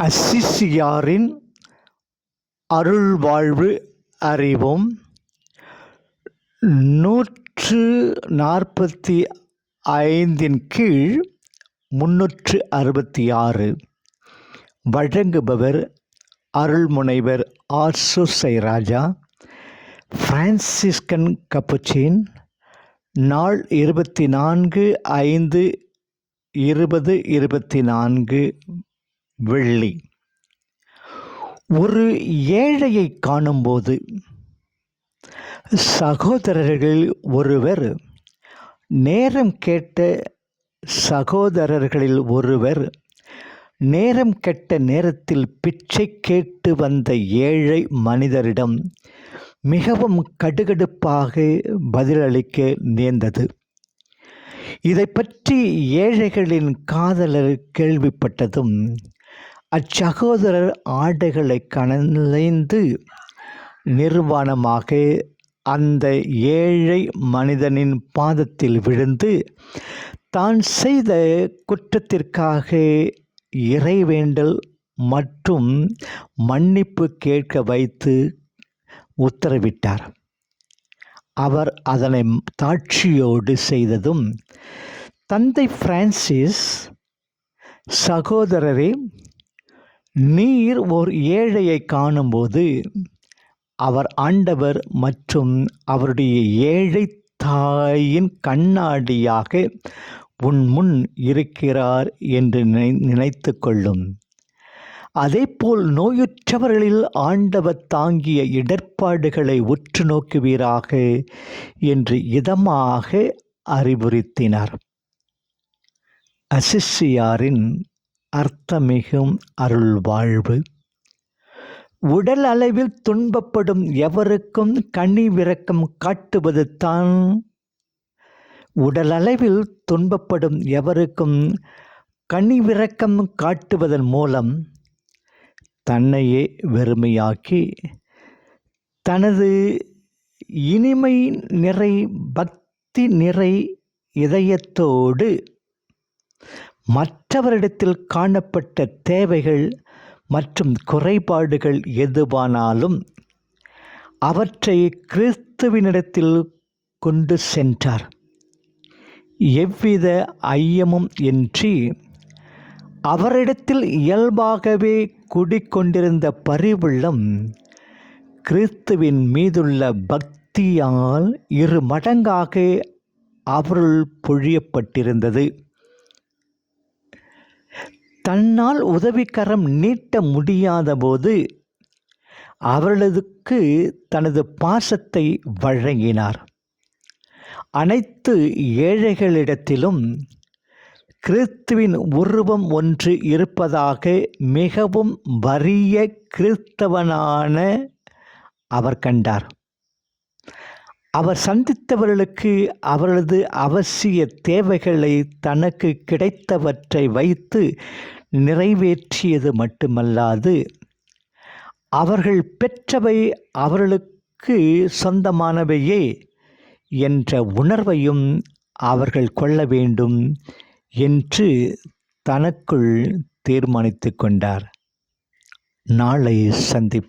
அசிசியாரின் அருள்வாழ்வு அறிவும். நூற்று நாற்பத்தி ஐந்தின் கீழ் முன்னூற்று அறுபத்தி ஆறு வழங்குபவர் அருள்முனைவர் ஆர்சுசை ராஜா. Franciscan Capuchin. நாள் இருபத்தி நான்கு ஐந்து இருபது இருபத்தி நான்கு வெள்ளி. ஒரு ஏழையை காணும்போது சகோதரர்கள் ஒருவர் நேரம் கேட்ட சகோதரர்களில் ஒருவர் நேரம் கெட்ட நேரத்தில் பிச்சை கேட்டு வந்த ஏழை மனிதரிடம் மிகவும் கடுகடுப்பாக பதிலளிக்க நேர்ந்தது. இதை பற்றி ஏழைகளின் காதலர் கேள்விப்பட்டதும் அச்சகோதரர் ஆடைகளை கலைந்து நிர்வாணமாக அந்த ஏழை மனிதனின் பாதத்தில் விழுந்து தான் செய்த குற்றத்திற்காக இறைவேண்டல் மற்றும் மன்னிப்பு கேட்க வைத்து உத்தரவிட்டார். அவர் அதனை தாட்சியோடு செய்ததும் தந்தை பிரான்சிஸ் சகோதரரே நீர் ஓர் ஏழையை காணும்போது அவர் ஆண்டவர் மற்றும் அவருடைய ஏழை தாயின் கண்ணாடியாக உன் முன் இருக்கிறார் என்று நினை நினைத்து கொள்ளும் அதேபோல் நோயுற்றவர்களில் ஆண்டவர் தாங்கிய இடர்பாடுகளை உற்று நோக்குவீராக என்று இதமாக அறிவுறுத்தினார். அசிஷியாரின் அர்த்தமிகும் அருள் வாழ்வு உடல் அளவில் துன்பப்படும் எவருக்கும் கனிவிரக்கம் காட்டுவது தான். உடலளவில் துன்பப்படும் எவருக்கும் கனிவிரக்கம் காட்டுவதன் மூலம் தன்னையே வெறுமையாக்கி தனது இனிமை நிறை பக்தி நிறை இதயத்தோடு மற்றவரிடத்தில் காணப்பட்ட தேவைகள் மற்றும் குறைபாடுகள் எதுவானாலும் அவற்றை கிறிஸ்துவினிடத்தில் கொண்டு சென்றார். எவ்வித ஐயமும் இன்றி அவரிடத்தில் இயல்பாகவே குடிக்கொண்டிருந்த பரிவுள்ளம் கிறிஸ்துவின் மீதுள்ள பக்தியால் இரு மடங்காக அவருள் பொழியப்பட்டிருந்தது. தன்னால் உதவிக்கரம் நீட்ட முடியாத போது அவர்களுக்கு தனது பாசத்தை வழங்கினார். அனைத்து ஏழைகளிடத்திலும் கிறிஸ்துவின் உருவம் ஒன்று இருப்பதாக மிகவும் வறிய கிறிஸ்தவனான அவர் கண்டார். அவர் சந்தித்தவர்களுக்கு அவர்களது அவசிய தேவைகளை தனக்கு கிடைத்தவற்றை வைத்து நிறைவேற்றியது மட்டுமல்லாது அவர்கள் பெற்றவை அவர்களுக்கு சொந்தமானவையே என்ற உணர்வையும் அவர்கள் கொள்ள வேண்டும் என்று தனக்குள் தீர்மானித்து கொண்டார். நாளை சந்திப்போம்